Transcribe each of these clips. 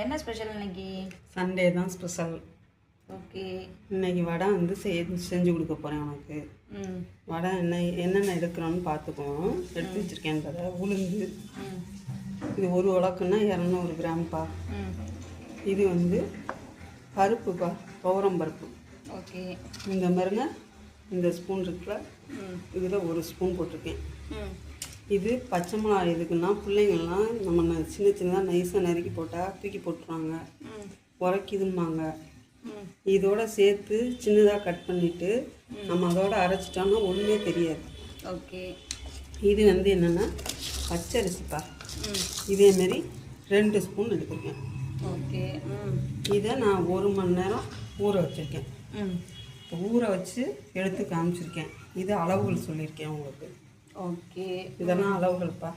என்ன ஸ்பெஷல் இன்னைக்கு? சண்டே தான் ஸ்பெஷல் ஓகே இன்னைக்கு வடை வந்து செஞ்சு செஞ்சு கொடுக்க போகிறேன் உனக்கு. வடை என்ன என்னென்ன எடுக்கிறோன்னு பார்த்துக்குவோம் எடுத்து வச்சுருக்கேன்றத உளுந்து. ம். இது ஒரு உலக்குன்னா இரநூறு கிராம்ப்பா. இது வந்து பருப்புப்பா துவரம் பருப்பு. ஓகே இந்த மாதிரிங்க இந்த ஸ்பூன் இருக்குல்ல இதில் ஒரு ஸ்பூன் போட்டிருக்கேன். இது பச்சை மிளகா எதுக்குன்னா பிள்ளைங்கள்லாம் நம்ம சின்ன சின்னதாக நைஸாக நறுக்கி போட்டால் தூக்கி போட்டுருவாங்க. உரைக்குதும்பாங்க. இதோட சேர்த்து சின்னதாக கட் பண்ணிவிட்டு நம்ம அதோட அரைச்சிட்டோம்னா ஒன்றுமே தெரியாது. ஓகே. இது வந்து என்னென்னா பச்சரிசிப்பா. இதேமாரி ரெண்டு ஸ்பூன் எடுத்துருக்கேன். ஓகே. இதை நான் ஒரு மணி நேரம் ஊற வச்சுருக்கேன். ஊற வச்சு எடுத்து காமிச்சிருக்கேன். இது அளவுகள் சொல்லியிருக்கேன் உங்களுக்கு. ஓகே. இதெல்லாம் அளவுகள்ப்பா.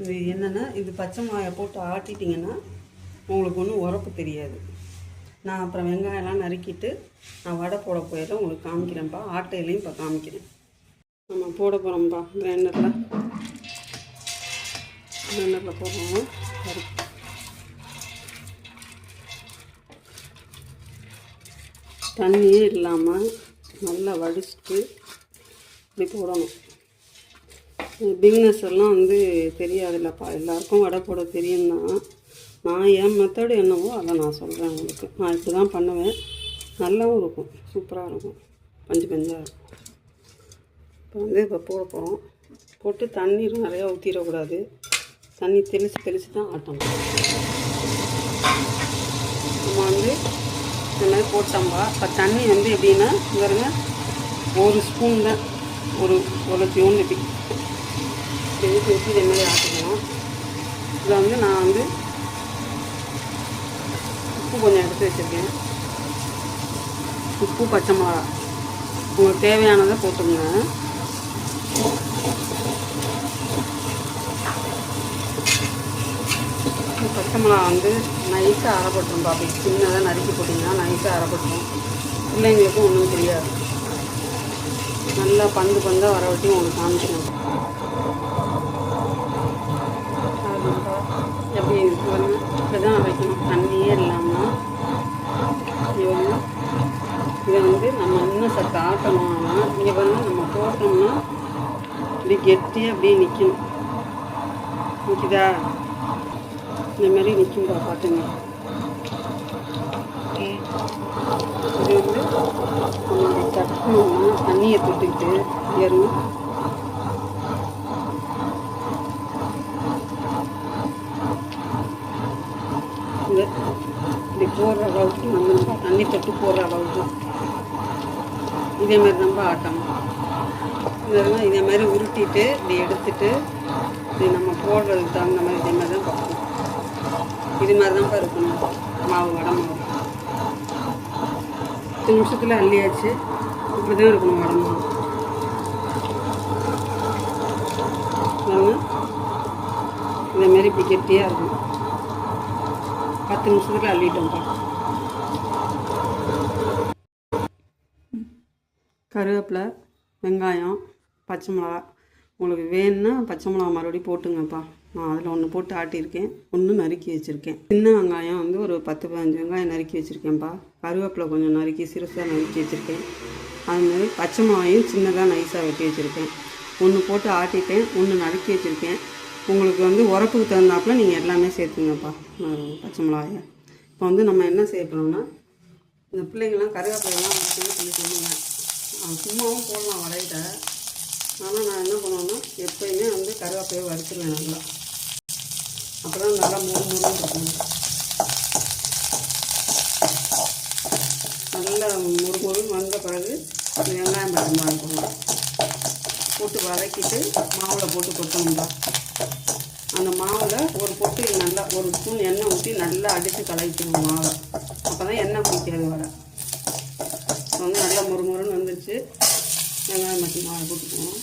இது என்னென்னா இது பச்சை மிளகாயை போட்டு ஆட்டிட்டிங்கன்னா உங்களுக்கு ஒன்றும் உரப்பு தெரியாது. நான் அப்புறம் வெங்காயம்லாம் நறுக்கிட்டு நான் வடை போட போயிட உங்களுக்கு காமிக்கிறேன்ப்பா. ஆட்டையிலையும் இப்போ காமிக்கிறேன். நம்ம போட போகிறோம்ப்பா கிரைண்டரில் கிரைண்டரில் போடுறோம் பருப்பு தண்ணியே இல்லாமல் நல்லா வடிச்சிட்டு இப்படி போடணும். பிகினஸ் எல்லாம் வந்து தெரியாதுல்லப்பா. எல்லாருக்கும் வடை போட தெரியும் தான் நான் என் மெத்தடு என்னவோ அதை நான் சொல்கிறேன் உங்களுக்கு. நான் இப்படி தான் பண்ணுவேன். நல்லாவும் இருக்கும். சூப்பராக இருக்கும். பஞ்சு பஞ்சாக இருக்கும். இப்போ வந்து இப்போ போட போகிறோம் போட்டு தண்ணீரும் நிறையா ஊற்றிடக்கூடாது தண்ணி தெளித்து தெளித்து தான் ஆட்டணும். நம்ம வந்து இந்த மாதிரி போட்டோம்பா. இப்போ தண்ணி வந்து எப்படின்னா இங்க ஒரு ஸ்பூன் தான். ஒரு ஒரு தூண்டு இப்படி வச்சு இதே மாதிரி ஆட்டிக்கணும் இதில் வந்து நான் வந்து உப்பு கொஞ்சம் எடுத்து வச்சுருக்கேன். உப்பு பச்சை மிளகா. உங்களுக்கு தேவையானதை போட்டுங்க பச்சை மிளகா வந்து நைஸாக அரைப்பட்டுரும் பாப்பி சின்னதாக நறுக்கி போட்டிங்கன்னா நைஸாக அரைப்பட்டுரும். பிள்ளைங்களுக்கும் ஒன்றும் தெரியாது. நல்லா பந்து பந்தாக வர வரைக்கும் உங்களுக்கு காமிக்கணும் எப்படி இருக்கு பாருங்க இப்படி தான் வைக்கணும். தண்ணியே இல்லாமல் வந்து இதை வந்து நம்ம இன்னும் சத்து ஆட்டணும். ஆனால் இங்கே பாருங்க நம்ம போட்டோம்னா இப்படி கெட்டியாக அப்படியே நிற்கணும் நிற்குதா இந்த மாதிரி நிற்கும்பா பார்த்துங்க இது வந்து நம்ம தட்டணும்னா தண்ணியை தொட்டுக்கிட்டு ஏறும் இந்த இப்படி போடுற அளவுக்கு நம்ம தண்ணி தொட்டு போடுற அளவுக்கு. இதே மாதிரி நம்ம ஆட்டணும் இதெல்லாம் இதே மாதிரி உருட்டிட்டு இப்படி எடுத்துட்டு இது நம்ம போடுறதுக்கு தகுந்த மாதிரி இதே மாதிரி தான் பார்க்கணும். இது மாதிரி தான்ப்பா இருக்கணும் மாவு வடை மாவு. பத்து நிமிஷத்தில் அள்ளியாச்சு. இப்படி தான் இருக்கணும் வடை மாவு. பாருங்க. இப்படி கெட்டியாக இருக்கும் பத்து நிமிஷத்தில் அள்ளிட்டோம்ப்பா கருவேப்பிலை வெங்காயம் பச்சை மிளகா. உங்களுக்கு வேணும்னா பச்சை மிளகா மறுபடியும் போட்டுங்கப்பா. நான் அதில் ஒன்று போட்டு ஆட்டியிருக்கேன். ஒன்று நறுக்கி வச்சுருக்கேன். சின்ன வெங்காயம் வந்து ஒரு பத்து பதினஞ்சு வெங்காயம் நறுக்கி வச்சுருக்கேன்ப்பா. கருவேப்பிலை கொஞ்சம் நறுக்கி சிறுசாக நறுக்கி வச்சுருக்கேன். அது மாதிரி பச்சை மிளகாயும் சின்னதாக நைஸாக வெட்டி வச்சுருக்கேன். ஒன்று போட்டு ஆட்டிட்டேன். ஒன்று நறுக்கி வச்சுருக்கேன். உங்களுக்கு வந்து உரப்புக்கு தகுந்தாப்புல நீங்கள் எல்லாமே சேர்த்துங்கப்பா. பச்சை மிளகாயை. இப்போ வந்து நம்ம என்ன செய்ய போகிறோம்னா இந்த பிள்ளைங்கள்லாம் கருவேப்பிலாம் சொல்லி சொல்லி சொல்லுங்க சும்மாவும் போடலாம் வடையில. ஆனால் நான் என்ன பண்ணுவேன்னா எப்போயுமே வந்து கருவேப்பிலையை வறுத்துருவேன் நல்லா. அப்போ தான் நல்லா மூணு மூணு இருக்கும். நல்லா ஒரு பொருள் வந்த பிறகு இந்த வெங்காயம் பட்டமாக இருக்கணும் போட்டு வதக்கிட்டு மாவில் போட்டு கொட்டணும்பா அந்த மாவில் ஒரு பொட்டு நல்லா ஒரு ஸ்பூன் எண்ணெய் ஊற்றி நல்லா அடித்து கலக்கிக்கணும் மாவை. அப்போ தான் எண்ணெய் குடிக்காது வர. வந்து நல்லா முறுமுறுன்னு வந்துருச்சு. வெங்காயம் பச்சை மாவை போட்டுக்குவோம்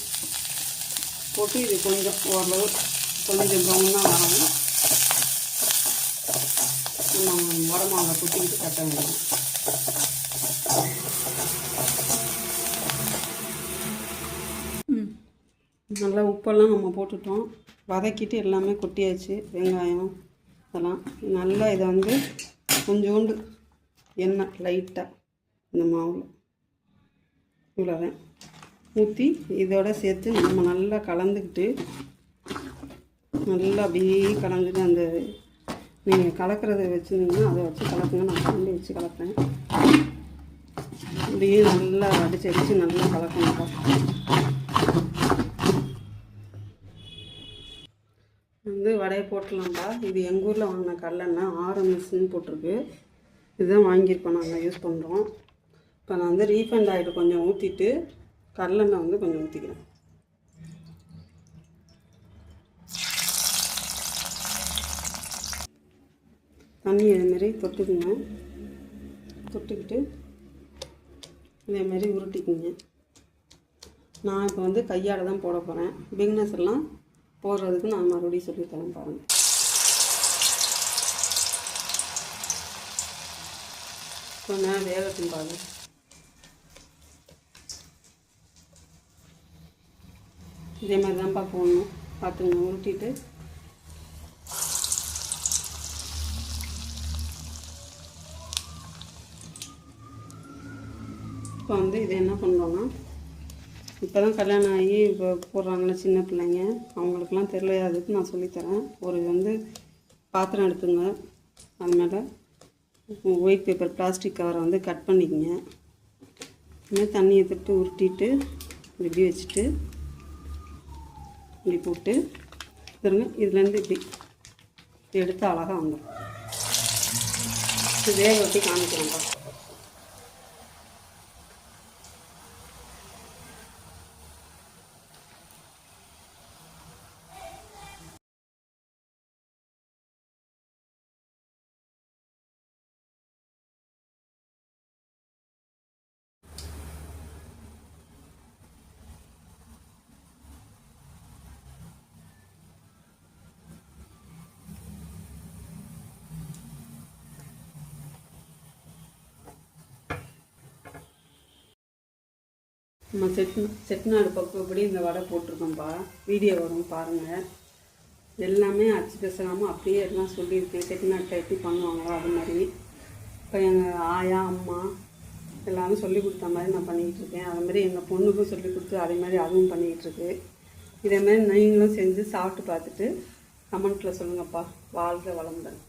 போட்டு இது கொஞ்சம் ஓரளவு கொஞ்சம் ப்ரௌனாக வரணும். நம்ம வர மாவை கொட்டிக்கிட்டு கட்ட வேண்டியது நல்லா உப்பெல்லாம் நம்ம போட்டுட்டோம். வதக்கிட்டு எல்லாமே கொட்டியாச்சு வெங்காயம் இதெல்லாம். நல்லா இதை வந்து கொஞ்சோண்டு எண்ணெய் லைட்டாக இந்த மாவில். இவ்வளோதான் ஊற்றி இதோட சேர்த்து நம்ம நல்லா கலந்துக்கிட்டு நல்லா அப்படியே கலந்துட்டு அந்த நீங்கள் கலக்கிறத வச்சுருந்தீங்கன்னா அதை வச்சு கலக்குங்க. நான் கலந்து வச்சு கலப்பேன் அப்படியே நல்லா அடித்து அடித்து நல்லா கலக்கணும். வடையை போட்டலாம்ப்பா இது எங்கள் ஊரில் வாங்கின கடலெண்ணெய் ஆர்எம்எஸ்ன்னு போட்டிருக்கு. இதுதான் வாங்கியிருக்கோம் நாங்கள் யூஸ் பண்ணுறோம் இப்போ நான் வந்து ரீஃபண்ட் ஆகிட்டு கொஞ்சம் ஊற்றிட்டு கடலெண்ணெய் வந்து கொஞ்சம் ஊற்றிக்கிறேன் தண்ணி இதேமாரி தொட்டுக்குங்க. தொட்டுக்கிட்டு இதேமாரி உருட்டிக்குங்க. நான் இப்போ வந்து கையால் தான் போட போகிறேன் பிக்னஸ் எல்லாம் போடுறதுக்கு நான் மறுபடியும் சொல்லித்தரேன் பாருங்கள் கொஞ்ச நேரம் வேகட்டும் பாருங்கள் இதே மாதிரி தான்ப்பா போடணும். பார்த்துங்க உருட்டிட்டு. இப்போ வந்து இதை என்ன பண்ணுறோன்னா இப்போ தான் கல்யாணம் ஆகி இப்போ போடுறாங்களே சின்ன பிள்ளைங்க. அவங்களுக்குலாம் தெரியாததுக்கு நான் சொல்லித்தரேன். ஒரு வந்து பாத்திரம் எடுத்துங்க. அது மேலே ஒயிட் பேப்பர் பிளாஸ்டிக் கவரை வந்து கட் பண்ணிக்கங்க. இதுமாதிரி தண்ணியை தொட்டு உருட்டிட்டு இப்படி வச்சுட்டு இப்படி போட்டு பாருங்க இதுலேருந்து இப்படி எடுத்து அழகாக வந்துடும் வேக வச்சு காமிக்கிறேன்ப்பா நம்ம செட் செட்டிநாடு பக்குவப்படி இந்த வடை போட்டிருக்கோம்ப்பா வீடியோ வரும் பாருங்கள் எல்லாமே அச்சு பேசாமல் அப்படியே எல்லாம் சொல்லியிருக்கேன். செட்டிநாட்டில் எப்படி பண்ணுவாங்களோ அது மாதிரி. இப்போ எங்கள் ஆயா அம்மா எல்லாமே சொல்லி கொடுத்த மாதிரி நான் பண்ணிக்கிட்டு இருக்கேன். அது மாதிரி எங்கள் பொண்ணுக்கும் சொல்லி கொடுத்து அதே மாதிரி அதுவும் பண்ணிக்கிட்டு இருக்கு. இதே மாதிரி நீங்களும் செஞ்சு சாப்பிட்டு பார்த்துட்டு கமெண்ட்டில் சொல்லுங்கப்பா. வாழ்க வளமுடன்.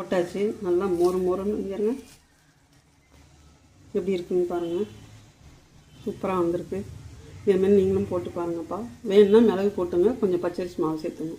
போட்டாச்சு. நல்லா மொறு மொறுன்னு இருங்க எப்படி இருக்குன்னு பாருங்கள் சூப்பராக வந்திருக்கு. இதேமாதிரி நீங்களும் போட்டு பாருங்கப்பா. வேணும்னா மிளகு போட்டுங்க. கொஞ்சம் பச்சரிசி மாவு சேர்த்துங்க.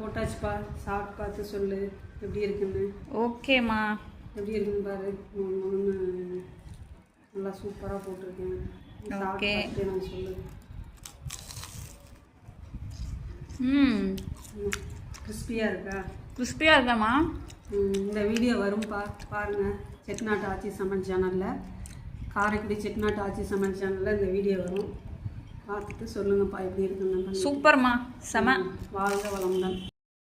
போட்டாச்சுப்பா சாப்பிட்டு பார்த்து சொல்லு. எப்படி இருக்குன்னு. ஓகேம்மா எப்படி இருக்குன்னு பாரு. நல்லா சூப்பராக போட்டிருக்கேன். பார்த்துட்டு எனக்கு சொல்லு. ம். கிறிஸ்பியாக இருக்கா? கிறிஸ்பியாக இருக்காம்மா இந்த வீடியோ வரும்பா பாருங்கள் செட்நாட்டு ஆட்சி சமையல் சேனலில் காரைக்குடி செட்நாட்டு ஆட்சி சமையல் சேனலில் இந்த வீடியோ வரும். பார்த்துட்டு சொல்லுங்கப்பா எப்படி இருக்குன்னு சூப்பர்மா. செம. வாழ்க வளமுடன்.